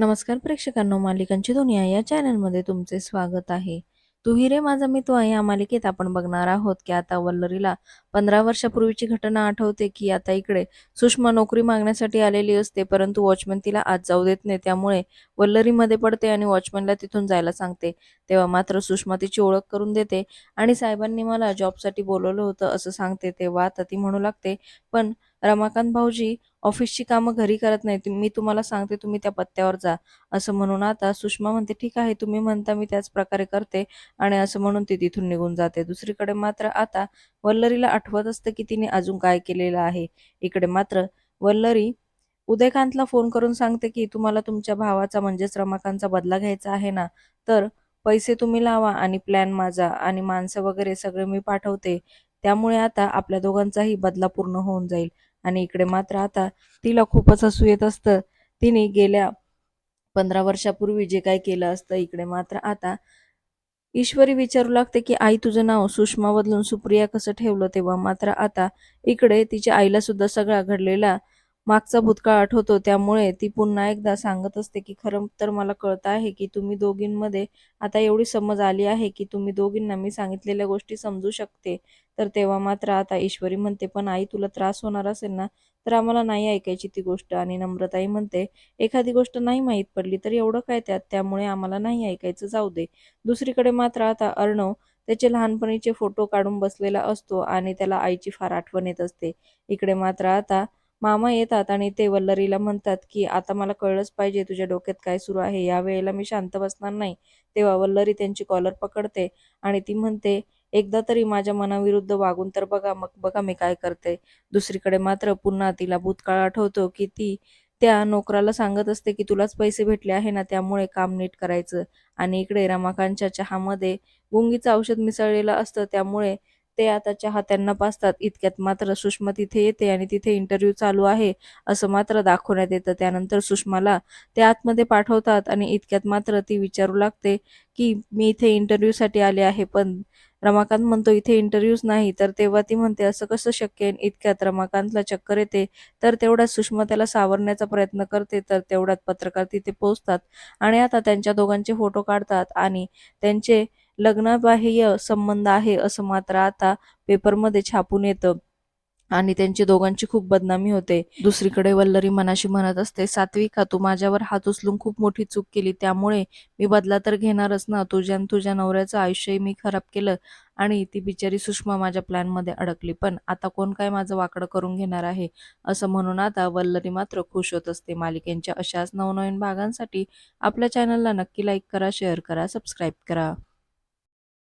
नमस्कार प्रेक्षकांनो मालिकांची दुनिया या चॅनलमध्ये तुमचे स्वागत आहे. तू रे माझा मित्र या मालिकेत आपण बघणार आहोत की आता वल्लरीला पंधरा वर्षापूर्वीची घटना आठवते की आता इकडे सुषमा नोकरी मागण्यासाठी आलेली असते परंतु वॉचमन तिला आज जाऊ देत नाही. त्यामुळे वल्लरीमध्ये पडते आणि वॉचमॅनला तिथून जायला सांगते. तेव्हा मात्र सुषमा तिची ओळख करून देते आणि साहेबांनी मला जॉबसाठी बोलवलं होतं असं सांगते. तेव्हा आता ती म्हणू लागते पण रमाकांत भाऊजी ऑफिसची कामं घरी करत नाही मी तुम्हाला सांगते तुम्ही त्या पत्त्यावर जा. असं म्हणून आता सुषमा म्हणते ठीक आहे तुम्ही म्हणता मी त्याच प्रकारे करते. आणि असं म्हणून ती तिथून निघून जाते. दुसरीकडे मात्र आता वल्लरीला आठवत असतं की तिने अजून काय केलेलं आहे. इकडे मात्र वल्लरी उदयकांतला फोन करून सांगते की तुम्हाला तुमच्या भावाचा म्हणजेच रमाकांतचा बदला घ्यायचा आहे ना? तर पैसे तुम्ही लावा आणि प्लॅन माझा आणि माणसं वगैरे सगळे मी पाठवते. त्यामुळे आता आपल्या दोघांचाही बदला पूर्ण होऊन जाईल. आणि इकडे मात्र आता तिला खूपच हसू येत असतं. तिने गेल्या पंधरा वर्षापूर्वी जे काय केलं असतं इकडे मात्र आता ईश्वरी विचारू लागते की आई तुझं नाव सुषमा बदलून सुप्रिया कसं ठेवलं? तेव्हा मात्र आता इकडे तिच्या आईला सुद्धा सगळा घडलेला मागचा भूतकाळ आठवतो त्यामुळे ती पुन्हा एकदा सांगत असते की खरं तर मला कळत आहे की तुम्ही दोघींमध्ये आता एवढी समज आली आहे की तुम्ही दोघींना मी सांगितलेल्या गोष्टी समजू शकते. तर तेव्हा मात्र आता ईश्वरी म्हणते पण आई तुला त्रास होणार असेल ना तर आम्हाला नाही ऐकायची ती गोष्ट. आणि नम्रताई म्हणते एखादी गोष्ट नाही माहीत पडली तर एवढं काय त्यात? त्यामुळे आम्हाला नाही ऐकायचं जाऊ दे. दुसरीकडे मात्र आता अर्णव त्याचे लहानपणीचे फोटो काढून बसलेला असतो आणि त्याला आईची फार आठवण येत असते. इकडे मात्र आता मामा येतात आणि ते वल्लरीला म्हणतात की आता मला कळलंच पाहिजे तुझ्या डोक्यात काय सुरू आहे. या वेळेला मी शांत बसणार नाही. तेव्हा वल्लरी त्यांची कॉलर पकडते आणि ती म्हणते एकदा तरी माझ्या मनाविरुद्ध वागून तर बघा मग बघा मी काय करते. दुसरीकडे मात्र पुन्हा तिला भूतकाळ आठवतो की ती त्या नोकराला सांगत असते की तुलाच पैसे भेटले आहे ना त्यामुळे काम नीट करायचं. आणि इकडे रमाकांतच्या चहामध्ये गुंगीचं औषध मिसळलेलं असतं त्यामुळे ते आता चहा त्यांना पाचतात इतक्यात मात्र सुषमा तिथे येते आणि तिथे इंटरव्ह्यू चालू आहे असं मात्र दाखवण्यात येतं. त्यानंतर सुषमाला ते आतमध्ये पाठवतात आणि इतक्यात मात्र ती विचारू लागते की मी इथे इंटरव्ह्यूसाठी आले आहे पण रमाकांत म्हणतो इथे इंटरव्ह्यूज नाही. तर तेव्हा ती म्हणते असं कसं शक्य इतक्यात रमाकांतला चक्कर येते. तर तेवढ्यात सुषमा त्याला सावरण्याचा प्रयत्न करते तर तेवढ्यात पत्रकार तिथे पोहोचतात आणि आता त्यांच्या दोघांचे फोटो काढतात आणि त्यांचे लग्नबाह्य संबंध आहे असं मात्र आता पेपरमध्ये छापून येतं. आणि त्यांची दोघांची खूप बदनामी होते. दुसरीकडे वल्लरी मनाशी म्हणत असते सात्विका तू माझ्यावर हात उचलून खूप मोठी चूक केली. त्यामुळे मी बदला तर घेणारच ना. तुझ्या तुझ्या नवऱ्याचं आयुष्यही मी खराब केलं आणि ती बिचारी सुषमा माझ्या प्लॅनमध्ये अडकली. पण आता कोण काय माझं वाकडं करून घेणार आहे? असं म्हणून आता वल्लरी मात्र खुश होत असते. मालिकेंच्या अशाच नवनवीन भागांसाठी आपल्या चॅनलला नक्की लाईक करा शेअर करा सबस्क्राईब करा.